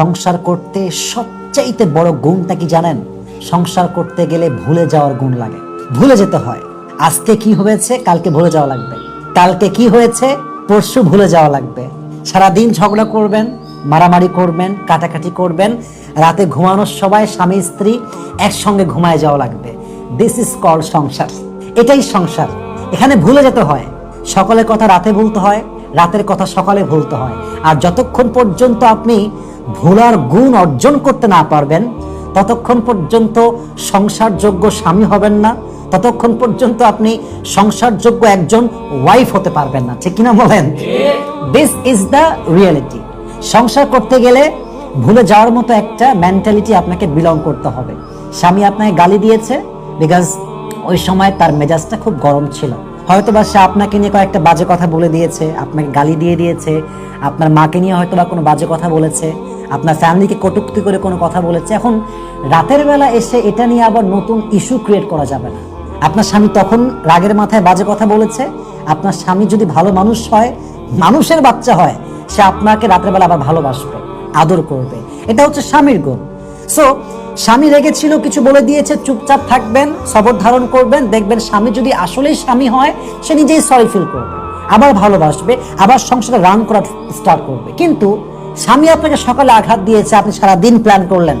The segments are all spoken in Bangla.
সংসার করতে সবচাইতে বড় গুণটা কি জানেন? সংসার করতে গেলে ভুলে যাওয়ার গুণ লাগে। ভুলে যেতে হয়। আজকে কি হয়েছে? কালকে ভুলে যাওয়া লাগবে। কালকে কি হয়েছে? পরশু ভুলে যাওয়া লাগবে। সারাদিন ঝগড়া করবেন, মারামারি করবেন, কাটাকাটি করবেন, রাতে ঘুমানোর সময় স্বামী, স্ত্রী একসঙ্গে ঘুমায় যাওয়া লাগবে। দিস ইজ কল সংসার। এটাই সংসার। এখানে ভুলে যেতে হয়। সকালের কথা রাতে ভুলতে হয়, রাতের কথা সকালে ভুলতে হয়। আর যতক্ষণ পর্যন্ত আপনি ভোলার গুণ অর্জন করতে না পারবেন ততক্ষণ পর্যন্ত সংসারযোগ্য স্বামী হবেন না ততক্ষণ পর্যন্ত আপনি সংসারযোগ্য একজন ওয়াইফ হতে পারবেন না। ঠিক কিনা বলেন? দিস ইজ দ্য রিয়েলিটি সংসার করতে গেলে ভুলে যাওয়ার মতো একটা মেন্টালিটি আপনাকে বিলং করতে হবে। স্বামী আপনাকে গালি দিয়েছে বিকজ ওই সময় তার মেজাজটা খুব গরম ছিল। হয়তো বা সে আপনাকে নিয়ে কয়েকটা বাজে কথা বলে দিয়েছে আপনাকে গালি দিয়ে দিয়েছে আপনার মাকে নিয়ে হয়তো বা কোনো বাজে কথা বলেছে আপনার ফ্যামিলিকে কটুক্তি করে কোনো কথা বলেছে। এখন রাতের বেলা এসে এটা নিয়ে আবার নতুন ইস্যু ক্রিয়েট করা যাবে না। আপনার স্বামী তখন রাগের মাথায় বাজে কথা বলেছে। আপনার স্বামী যদি ভালো মানুষ হয়, মানুষের বাচ্চা হয়, সে আপনাকে রাতের বেলা আবার ভালোবাসবে, আদর করবে। এটা হচ্ছে স্বামীর গুণ। সো স্বামী রেগেছিল কিছু বলে দিয়েছে, চুপচাপ থাকবেন, সবর ধারণ করবেন, দেখবেন স্বামী যদি আসলেই স্বামী হয়, সে নিজেই সরি ফিল করবে, আবার ভালোবাসবে, আবার সংসারে রান করা স্টার্ট করবে। কিন্তু স্বামী আপনাকে সকালে আঘাত দিয়েছে, আপনি সারা দিন প্ল্যান করলেন।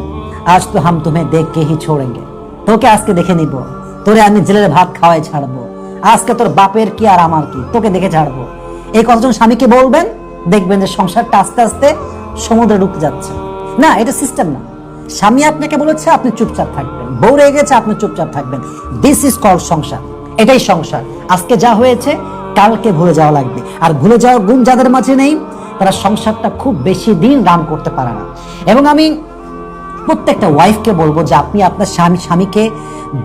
আজ তো হাম তুমি দেখ কে হি ছোড়েঙ্গে। তোকে আজকে দেখে নিব। তোরে আমি জেলের ভাত খাওয়াই ছাড়বো। আজকে তোর বাপের কি আর আমার কি? তোকে দেখে ছাড়বো। এই কতজন স্বামীকে বলবেন? দেখবেন যে সংসারটা আস্তে আস্তে সমুদ্রে ডুবতে যাচ্ছে। না, এটা সিস্টেম না। স্বামী আপনাকে বলেছে, আপনি চুপচাপ থাকবেন। বউ রেগে গেছে, আপনি চুপচাপ থাকবেন। দিস ইজ কল সংসার। এটাই সংসার। আজকে যা হয়েছে, কালকে ভুলে যাওয়া লাগবে। আর ভুলে যাওয়ার গুণ যাদের মাঝে নেই তারা সংসারটা খুব বেশি দিন রান করতে পারে না। এবং আমি প্রত্যেকটা ওয়াইফকে বলব যে আপনি আপনার স্বামী, স্বামীকে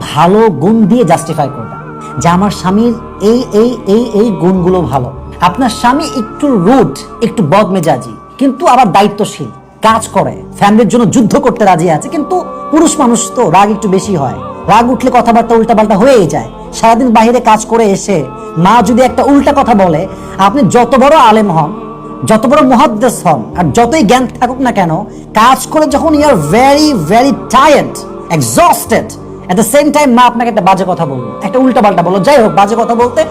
ভালো গুণ দিয়ে জাস্টিফাই করবেন যে আমার স্বামীর এই এই এই এই গুণগুলো ভালো। আপনার স্বামী একটু রুট একটু বদমেজাজি, কিন্তু আবার দায়িত্বশীল, কাজ করে, ফ্যামিলির জন্য যুদ্ধ করতে রাজি আছে, কিন্তু পুরুষ মানুষ তো রাগ একটু বেশি হয়। রাগ উঠলে কথাবার্তা উল্টাপাল্টা হয়েই যায়। সারাদিন বাইরে কাজ করে এসে মা যদি একটা উল্টা কথা বলে, আপনি যত বড় আলেম হন যত বড় মহাদ্দেশ হন আর যতই জ্ঞান থাকুক না কেন, কাজ করে যখন you are very very tired exhausted the same time মা আপনাকে একটা বাজে কথা একটা বলল। যাই হোক, বাজে কথা বলতে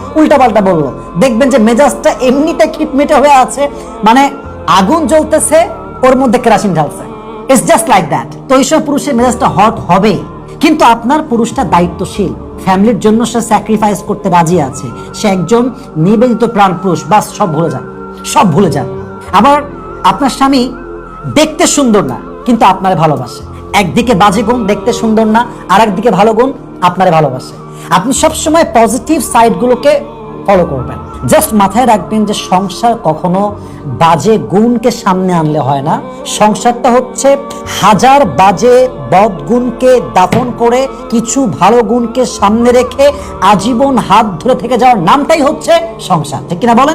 বলল। দেখবেন যে মেজাজটা এমনিতে খিটমিটে হয়ে আছে মানে আগুন জ্বলতেছে, ওর মধ্যে কেরাসিন ঢালছে। ইটস জাস্ট লাইক দ্যাট তো এইসব পুরুষের মেজাজটা হট হবেই। কিন্তু আপনার পুরুষটা দায়িত্বশীল। ফ্যামিলির জন্য সে স্যাক্রিফাইস করতে রাজি আছে। সে একজন নিবেদিত প্রাণ পুরুষ, বাস সব ভুলে যান। সব ভুলে যান। আবার আপনার স্বামী দেখতে সুন্দর না, কিন্তু আপনারে ভালোবাসে। একদিকে বাজে গুণ দেখতে সুন্দর না আর একদিকে ভালো গুণ আপনারে ভালোবাসে। আপনি সবসময় পজিটিভ সাইডগুলোকে ফলো করবেন। জাস্ট মাথায় রাখবেন যে সংসার কখনো বাজে গুণকে সামনে আনলে হয় না। সংসারটা হচ্ছে হাজার বাজে বদগুণকে দাফন করে কিছু ভালো গুণকে সামনে রেখে আজীবন হাত ধরে থেকে যাওয়ার নামটাই হচ্ছে সংসার। ঠিক কিনা বলেন?